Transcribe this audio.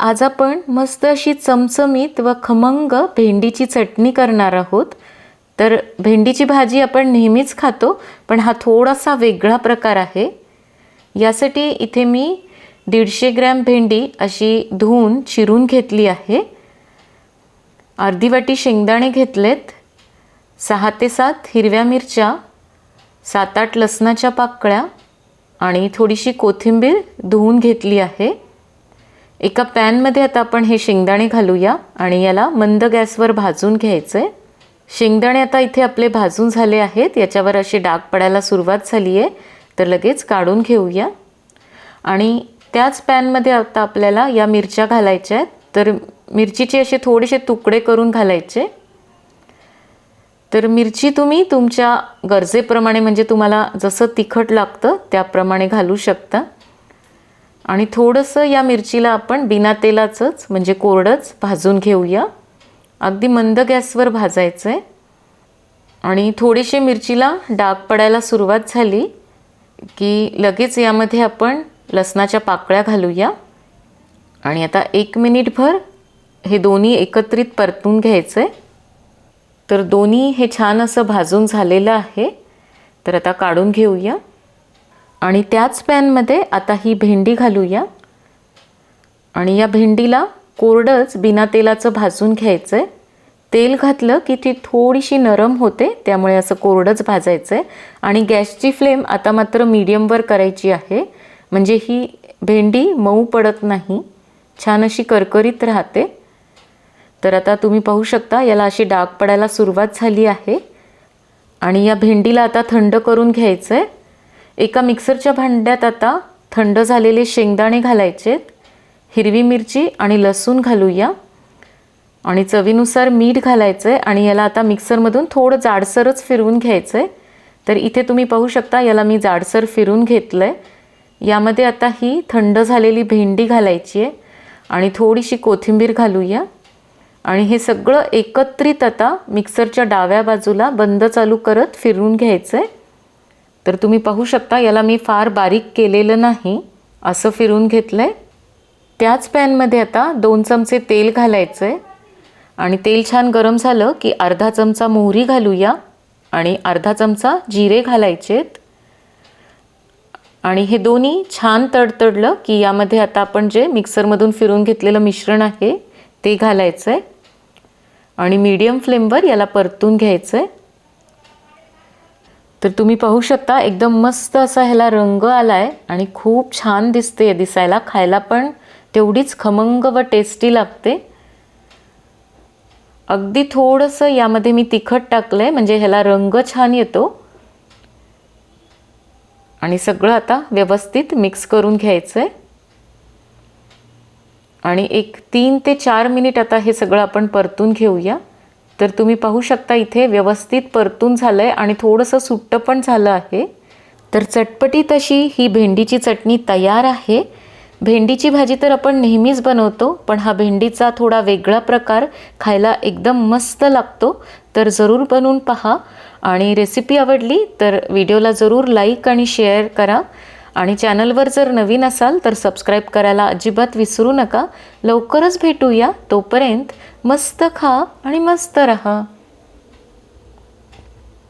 आज आपण मस्त अशी चमचमीत व खमंग भेंडीची चटणी करणार आहोत. तर भेंडीची भाजी आपण नेहमीच खातो पण हा थोडासा वेगळा प्रकार आहे. यासाठी इथे मी दीडशे ग्रॅम भेंडी अशी धुवून चिरून घेतली आहे. अर्धी वाटी शेंगदाणे घेतलेत. सहा ते सात हिरव्या मिरच्या सात आठ लसणाच्या पाकळ्या आणि थोडीशी कोथिंबीर धुवून घेतली आहे. एका पॅनमध्ये आता आपण हे शेंगदाणे घालूया आणि याला मंद गॅसवर भाजून घ्यायचं आहे शेंगदाणे आता इथे आपले भाजून झाले आहेत. याच्यावर अशी डाग पडायला सुरुवात झाली आहे तर लगेच काढून घेऊया. आणि त्याच पॅनमध्ये आता आपल्याला या मिरच्या घालायच्या आहेत. तर मिरचीचे असे थोडेसे तुकडे करून घालायचे. तर मिरची तुम्ही तुमच्या गरजेप्रमाणे म्हणजे तुम्हाला जसं तिखट लागतं त्याप्रमाणे घालू शकता. आणि थोडंसं या मिरचीला आपण बिना तेलाचंच म्हणजे कोरडंच भाजून घेऊया. अगदी मंद गॅसवर भाजायचं आहे आणि थोडीशी मिरचीला डाग पडायला सुरुवात झाली की लगेच यामध्ये आपण लसणाच्या पाकळ्या घालूया. आणि आता एक मिनिटभर हे दोन्ही एकत्रित परतून घ्यायचं आहे तर दोन्ही हे छान असं भाजून झालेलं आहे. तर आता काढून घेऊया. आणि त्याच पॅनमध्ये आता ही भेंडी घालूया. आणि या भेंडीला कोरडंच बिना तेलाचं भाजून घ्यायचं आहे तेल घातलं की ती थोडीशी नरम होते त्यामुळे असं कोरडंच भाजायचं आहे आणि गॅसची फ्लेम आता मात्र मीडियमवर करायची आहे. म्हणजे ही भेंडी मऊ पडत नाही छान अशी करकरीत राहते. तर आता तुम्ही पाहू शकता याला अशी डाग पडायला सुरुवात झाली आहे. आणि या भेंडीला आता थंड करून घ्यायचं आहे एका मिक्सरच्या भांड्यात आता थंड झालेले शेंगदाणे घालायचेत हिरवी मिरची आणि लसूण घालूया. आणि चवीनुसार मीठ घालायचं आहे आणि याला आता मिक्सरमधून थोडं जाडसरच फिरवून घ्यायचं आहे तर इथे तुम्ही पाहू शकता याला मी जाडसर फिरून घेतलं आहे यामध्ये आता ही थंड झालेली भेंडी घालायची आहे. आणि थोडीशी कोथिंबीर घालूया. आणि हे सगळं एकत्रित आता मिक्सरच्या डाव्या बाजूला बंद चालू करत फिरून घ्यायचं आहे तर तुम्ही पाहू शकता याला मी फार बारीक केलेलं नाही. असं फिरून घेतलं आहे त्याच पॅनमध्ये आता दोन चमचे तेल घालायचं आहे आणि तेल छान गरम झालं की अर्धा चमचा मोहरी घालूया आणि अर्धा चमचा जिरे घालायचेत. आणि हे दोन्ही छान तडतडलं की यामध्ये आता आपण जे मिक्सरमधून फिरून घेतलेलं मिश्रण आहे ते घालायचं आहे आणि मीडियम फ्लेमवर याला परतून घ्यायचं आहे तर तुम्ही पाहू शकता एकदम मस्त असा ह्याला रंग आला आहे आणि खूप छान दिसते दिसायला. खायला पण तेवढीच खमंग व टेस्टी लागते. अगदी थोडंसं यामध्ये मी तिखट टाकलं आहे म्हणजे ह्याला रंग छान येतो. आणि सगळं आता व्यवस्थित मिक्स करून घ्यायचं आहे आणि एक तीन ते चार मिनिट आता हे सगळं आपण परतून घेऊया. तर तुम्ही पाहू शकता इथे व्यवस्थित परतून झालं आहे आणि थोडंसं सुट्टं पण झालं आहे. तर चटपटी तशी ही भेंडीची चटणी तयार आहे. भेंडीची भाजी तर आपण नेहमीच बनवतो पण हा भेंडीचा थोडा वेगळा प्रकार खायला एकदम मस्त लागतो. तर जरूर बनवून पहा. आणि रेसिपी आवडली तर व्हिडिओला जरूर लाईक आणि शेअर करा. आणि चॅनलवर जर नवीन असाल तर सबस्क्राईब करायला अजिबात विसरू नका. लवकरच भेटूया. तोपर्यंत मस्त खा आणि मस्त रहा.